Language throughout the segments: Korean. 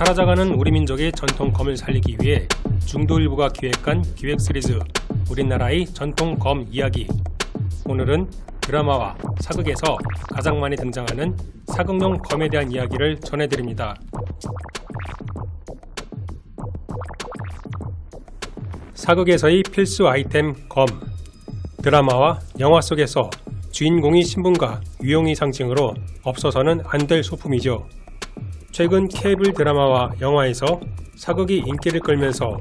사라져가는 우리 민족의 전통 검을 살리기 위해 중도일보가 기획한 기획 시리즈 우리나라의 전통 검 이야기. 오늘은 드라마와 사극에서 가장 많이 등장하는 사극용 검에 대한 이야기를 전해드립니다. 사극에서의 필수 아이템 검. 드라마와 영화 속에서 주인공이 신분과 유용의 상징으로 없어서는 안 될 소품이죠. 최근 케이블 드라마와 영화에서 사극이 인기를 끌면서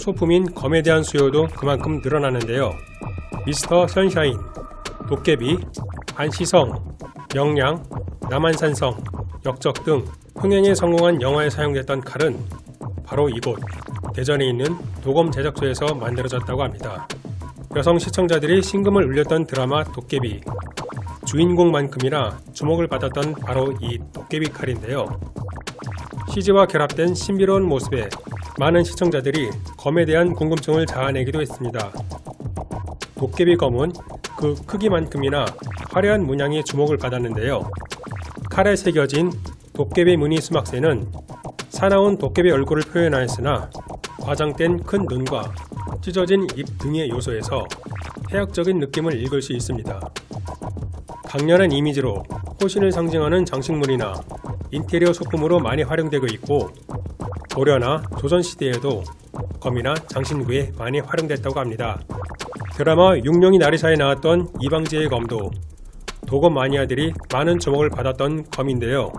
소품인 검에 대한 수요도 그만큼 늘어나는데요. 미스터 선샤인, 도깨비, 안시성, 명량, 남한산성, 역적 등 흥행에 성공한 영화에 사용됐던 칼은 바로 이곳 대전에 있는 도검 제작소에서 만들어졌다고 합니다. 여성 시청자들이 신금을 울렸던 드라마 도깨비 주인공만큼이나 주목을 받았던 바로 이 도깨비 칼인데요. CG와 결합된 신비로운 모습에 많은 시청자들이 검에 대한 궁금증을 자아내기도 했습니다. 도깨비 검은 그 크기만큼이나 화려한 문양이 주목을 받았는데요. 칼에 새겨진 도깨비 무늬 수막새는 사나운 도깨비 얼굴을 표현하였으나 과장된 큰 눈과 찢어진 입 등의 요소에서 해학적인 느낌을 읽을 수 있습니다. 강렬한 이미지로 호신을 상징하는 장식물이나 인테리어 소품으로 많이 활용되고 있고 고려나 조선시대에도 검이나 장신구에 많이 활용됐다고 합니다. 드라마 육룡이 나리사에 나왔던 이방지의 검도 도검 마니아들이 많은 주목을 받았던 검인데요.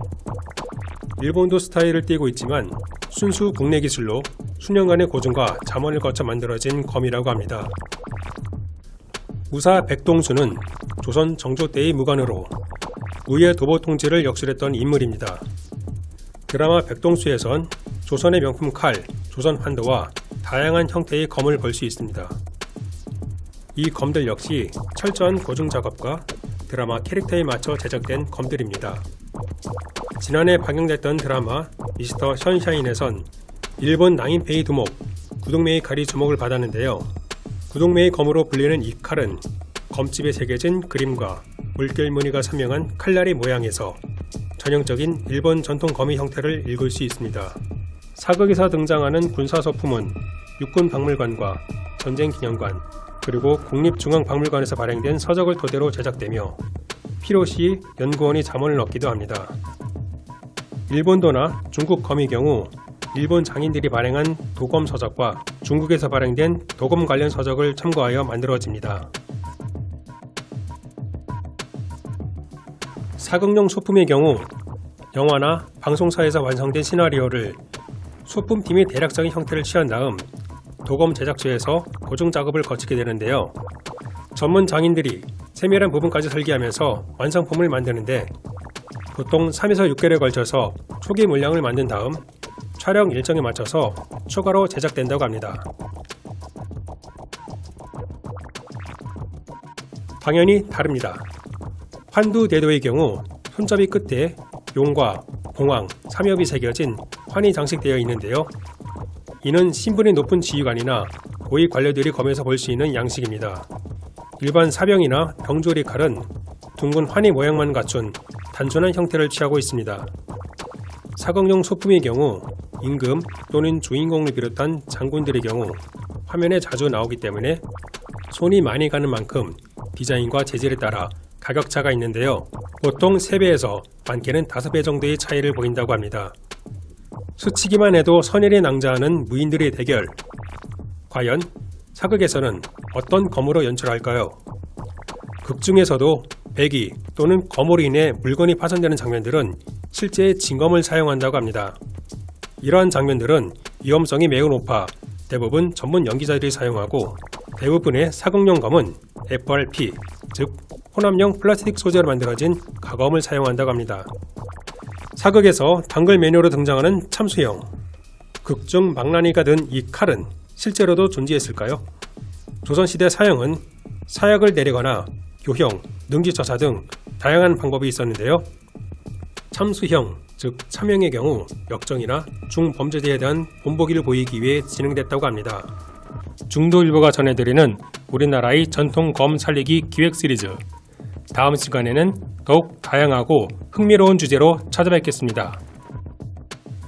일본도 스타일을 띠고 있지만 순수 국내 기술로 수년간의 고증과 잠원을 거쳐 만들어진 검이라고 합니다. 무사 백동수는 조선 정조 때의 무관으로 우예 도보 통제를 역술했던 인물입니다. 드라마 백동수에선 조선의 명품 칼, 조선 환도와 다양한 형태의 검을 볼 수 있습니다. 이 검들 역시 철저한 고증 작업과 드라마 캐릭터에 맞춰 제작된 검들입니다. 지난해 방영됐던 드라마 미스터 션샤인에선 일본 낭인페이 두목, 구동메이 칼이 주목을 받았는데요. 구동메이 검으로 불리는 이 칼은 검집에 새겨진 그림과 물결 무늬가 선명한 칼날의 모양에서 전형적인 일본 전통 검의 형태를 읽을 수 있습니다. 사극에서 등장하는 군사 소품은 육군 박물관과 전쟁 기념관, 그리고 국립중앙박물관에서 발행된 서적을 토대로 제작되며 필요시 연구원이 자문을 얻기도 합니다. 일본도나 중국 검의 경우 일본 장인들이 발행한 도검 서적과 중국에서 발행된 도검 관련 서적을 참고하여 만들어집니다. 사극용 소품의 경우 영화나 방송사에서 완성된 시나리오를 소품팀이 대략적인 형태를 취한 다음 도검 제작소에서 고증 작업을 거치게 되는데요. 전문 장인들이 세밀한 부분까지 설계하면서 완성품을 만드는데 보통 3에서 6개월에 걸쳐서 초기 물량을 만든 다음 촬영 일정에 맞춰서 추가로 제작된다고 합니다. 당연히 다릅니다. 환두 대도의 경우 손잡이 끝에 용과 봉황, 삼엽이 새겨진 환이 장식되어 있는데요. 이는 신분이 높은 지휘관이나 고위 관료들이 검에서 볼 수 있는 양식입니다. 일반 사병이나 병조리 칼은 둥근 환희 모양만 갖춘 단순한 형태를 취하고 있습니다. 사극용 소품의 경우 임금 또는 주인공을 비롯한 장군들의 경우 화면에 자주 나오기 때문에 손이 많이 가는 만큼 디자인과 재질에 따라 가격차가 있는데요. 보통 3배에서 많게는 5배 정도의 차이를 보인다고 합니다. 스치기만 해도 선열이 낭자하는 무인들의 대결. 과연 사극에서는 어떤 검으로 연출할까요? 극 중에서도 배기 또는 검으로 인해 물건이 파손되는 장면들은 실제 진검을 사용한다고 합니다. 이러한 장면들은 위험성이 매우 높아 대부분 전문 연기자들이 사용하고 대부분의 사극용 검은 FRP, 즉 혼합용 플라스틱 소재로 만들어진 가검을 사용한다고 합니다. 사극에서 단글 메뉴로 등장하는 참수형. 극중 망나니가 든 이 칼은 실제로도 존재했을까요? 조선시대 사형은 사약을 내리거나 교형, 능지처사 등 다양한 방법이 있었는데요. 참수형, 즉 참형의 경우 역정이나 중범죄자에 대한 본보기를 보이기 위해 진행됐다고 합니다. 중도일보가 전해드리는 우리나라의 전통 검 살리기 기획 시리즈 다음 시간에는 더욱 다양하고 흥미로운 주제로 찾아뵙겠습니다.